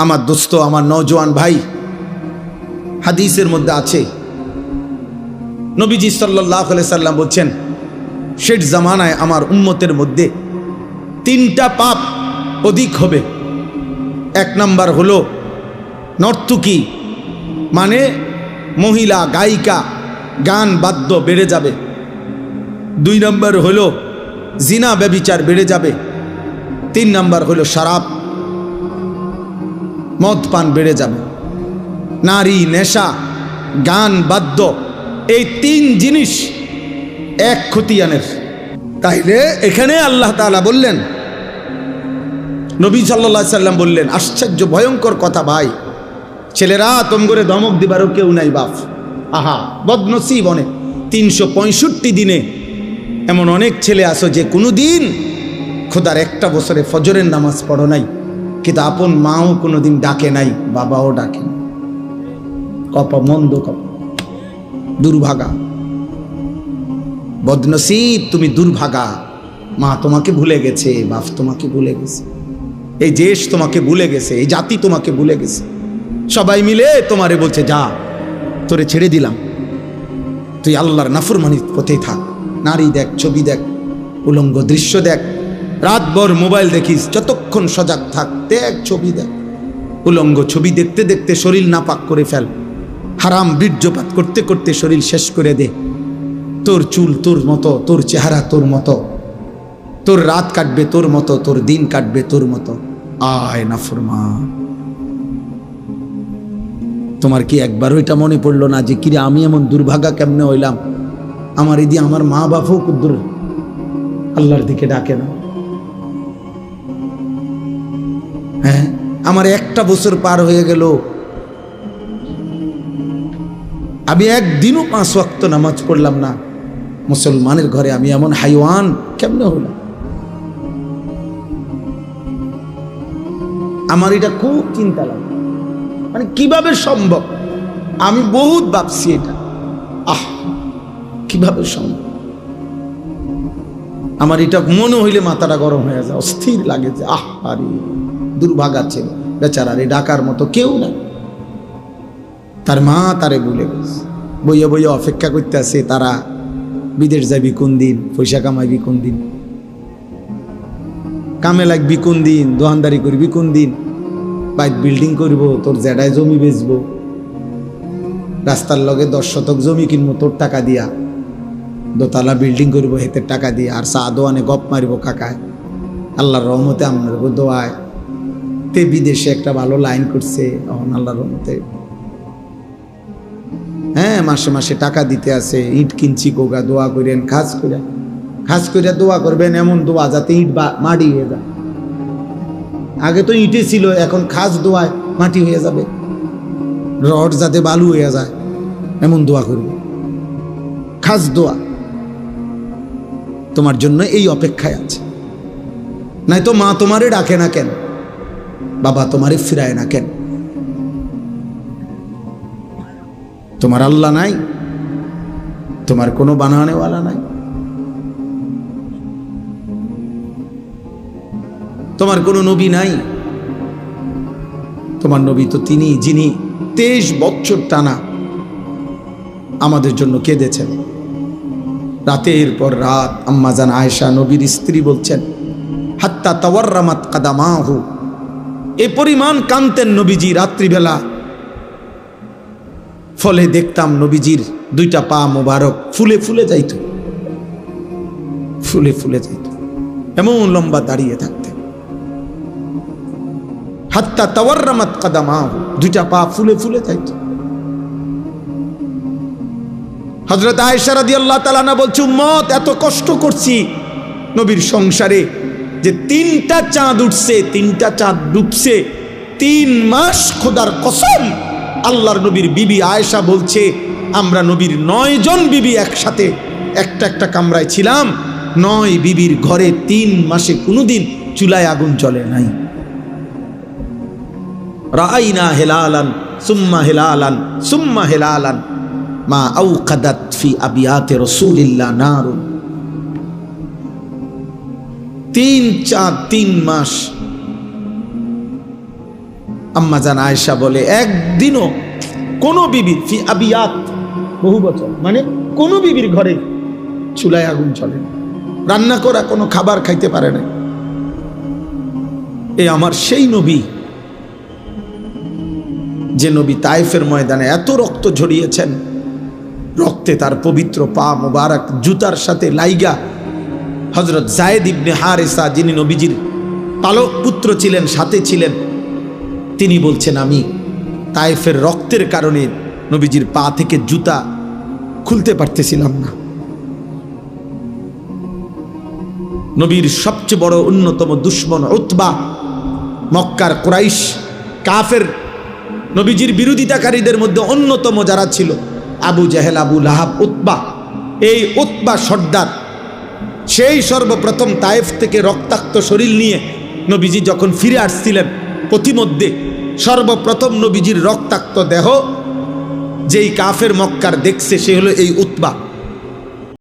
আমার দোস্ত, আমার নওজোয়ান ভাই। হাদিসের মধ্যে আছে। নবীজি সাল্লাহ সাল্লাম বলছেন শেঠ জামানায় আমার উম্মতের মধ্যে তিনটা পাপ অধিক হবে। এক নাম্বার হলো নর্তুকি মানে মহিলা, গায়িকা, গান বাদ্য বেড়ে যাবে। দুই নম্বর হলো জিনা ব্যবিচার বেড়ে যাবে। তিন নাম্বার হলো শারাব মদ পান বেড়ে যাবে। নারী, নেশা, গান, বাদ্য, এই তিন জিনিস এক খতিয়ানের। তাইলে এখানে আল্লাহ তাআলা বললেন, নবী সাল্লা সাল্লাম বললেন, আশ্চর্য, ভয়ঙ্কর কথা ভাই। ছেলেরা তোম করে ধমক দিবারও কেউ নাই বাপ। আহা, বদনসিব অনেক। তিনশো পঁয়ষট্টি দিনে এমন অনেক ছেলে আসো যে কোনো দিন খোদার একটা বছরে ফজরের নামাজ পড়ো নাই। কিন্তু আপন মাও কোনো দিন ডাকে নাই, বাবাও ডাকে। কপ মন্দ কপ, দুর্ভাগা। বদনসিব, তুমি দুর্ভাগা। মা তোমাকে ভুলে গেছে, বাপ তোমাকে ভুলে গেছে। এই দেশ তোমাকে ভুলে গেছে, এই জাতি তোমাকে ভুলে গেছে। সবাই মিলে তোমারে বলছে, যা, তোরে ছেড়ে দিলাম। তুই আল্লাহর নাফরমানির পথেই থাক। নারী দেখ, ছবি দেখ, উলঙ্গ দৃশ্য দেখ রাতভর মোবাইল দেখিস, যতক্ষণ সজাগ থাক, দেখ ছবি দেখ। উলঙ্গ ছবি দেখতে দেখতে শরীর নাপাক করে ফেল। হারাম বীর্যপাত করতে করতে শরীর শেষ করে দে। তোর চুল তোর মতো, তোর চেহারা তোর মতো। তোর রাত কাটবে তোর মতো, তোর দিন কাটবে তোর মতো। আয় না ফরমা। তোমার কি একবার ওইটা মনে পড়ল না যে, কিরে আমি এমন দুর্ভাগা কেমনে হইলাম? আমার এদি আমার মা বাপও কুদ্দুর। আল্লাহর দিকে ডাকে না। হ্যাঁ? আমার একটা বছর পার হয়ে গেল। আমি একদিনও পাঁচ ওয়াক্ত নামাজ পড়লাম না। মুসলমানের ঘরে আমি এমন হাইওয়ান, কেমনে হইলাম আমার এটা খুব চিন্তা লাগে। মানে কীভাবে সম্ভব? আমি বহুত ভাবছি এটা। আহ, কীভাবে সম্ভব? আমার এটা মনে হইলে মাথাটা গরম হয়ে যায়, অস্থির লাগে যে, আহ, আরে। দুর্ভাগা ছেলে বেচারা রে ডাকার মতো কেউ নাই। তার মা তারে বলে বইয়া বইয়া অপেক্ষা করতে আছে তারা, বিদেশ যাবি কোন দিন, পয়সা কামাইবি কোন দিন? কামে লাগবি কোন দিন দোকানদারি করবি কোন দিন? বাইক বিল্ডিং করব, তোর জেডায় জমি বেচবো। রাস্তার লগে দশ শতক জমি কিনবো, তোর টাকা দিয়া। দোতলা বিল্ডিং করব, হেতের টাকা দিয়ে। আর চা দোয়ানে গপ মারিব কাকায়। আল্লাহর রহমতে আপনার দোয়ায় তে বিদেশে একটা ভালো লাইন করছে এখন আল্লাহর রহমতে। হ্যাঁ মাসে মাসে টাকা দিতে আছে, ইট কিনছি গোগা, দোয়া করেন, খাস করে। খাস করে দোয়া করবেন, এমন দোয়া যাতে ইট মাটি হয়ে যায়। আগে তো ইটে ছিল, এখন খাস দোয়ায় মাটি হয়ে যাবে। রড যাতে বালু হয়ে যায়, এমন দোয়া করবে। খাস দোয়া। তোমার জন্য এই অপেক্ষায় আছে। নাই তো মা তোমারে ডাকে না কেন? বাবা তোমারে ফিরায় না কেন? তোমার আল্লাহ নাই, তোমার কোনো বানানেওয়ালা নাই। তোমার কোনো নবী নাই। তোমার নবী তো তিনি, যিনি তেইশ বছর টানা আমাদের জন্য কেঁদেছেন। রাতের পর রাত আম্মাজান আয়েশা নবীর স্ত্রী বলছেন, হাত্তা তাওয়ার তাওয়ার্রামাত কাদামাহু। এ পরিমাণ কান্তেন নবীজি রাত্রিবেলা। ফলে দেখতাম নবীজির দুইটা পা মোবারক ফুলে ফুলে যাইত। ফুলে ফুলে যাইত। এমন লম্বা দাঁড়িয়ে থাকতেন। হাত্তা তাওয়ার্রামাত কাদামাহু, দুইটা পা ফুলে ফুলে যাইত। হজরত আয়েশা রাদিয়াল্লাহু তাআলা না বলছে, উম্মত, এত কষ্ট করছি নবীর সংসারে। যে তিনটা চাঁদ উঠছে, তিনটা চাঁদ ডুবছে, তিন মাস খোদার কসম আল্লাহর নবীর বিবি আয়েশা বলছে, আমরা নবীর নয় জন বিবি একসাথে একটা একটা কামরায় ছিলাম, নয় বিবির ঘরে তিন মাসে কোনোদিন চুলায় আগুন চলে নাই। রাইনা হেলালান, সুম্মা হেলালান সুম্মা হেলালান, মা আউকাদাত ফি আবিয়াতে রসুলিল্লা নারুন। তিন চার, তিন মাস। আম্মা জান আয়েশা বলে, একদিনও কোনো বিবির ফি আবিয়াত বহু বছর মানে কোনো বিবির ঘরে চুলায় আগুন চলে। রান্না করা, কোনো খাবার খাইতে পারে না। এ আমার সেই নবী, যে নবী তাইফের ময়দানে এত রক্ত ঝরিয়েছেন। রক্তে তার পবিত্র পা মোবারক, জুতার সাথে লাইগা হজরত জায়েদ ইবনে হারেসা, যিনি নবীজির পালক পুত্র ছিলেন, সাথে ছিলেন, তিনি বলছেন, আমি তাইফের রক্তের কারণে নবীজির পা থেকে জুতা খুলতে পারতেছিলাম না। নবীর সবচেয়ে বড় অন্যতম দুশ্মন উতবা, মক্কার কুরাইশ কাফের নবীজির বিরোধিতাকারীদের মধ্যে অন্যতম যারা ছিল, Abu Jahl, Abu Lahab, Utba. এই উতবা সর্দার সেই সর্বপ্রথম তায়েফ থেকে রক্তাক্ত শরীর নিয়ে নবীজি যখন ফিরে আসছিলেন প্রতিমধ্যে সর্বপ্রথম নবীজির রক্তাক্ত দেহ যেই কাফের মক্কার দেখছে, সে হলো এই উতবা।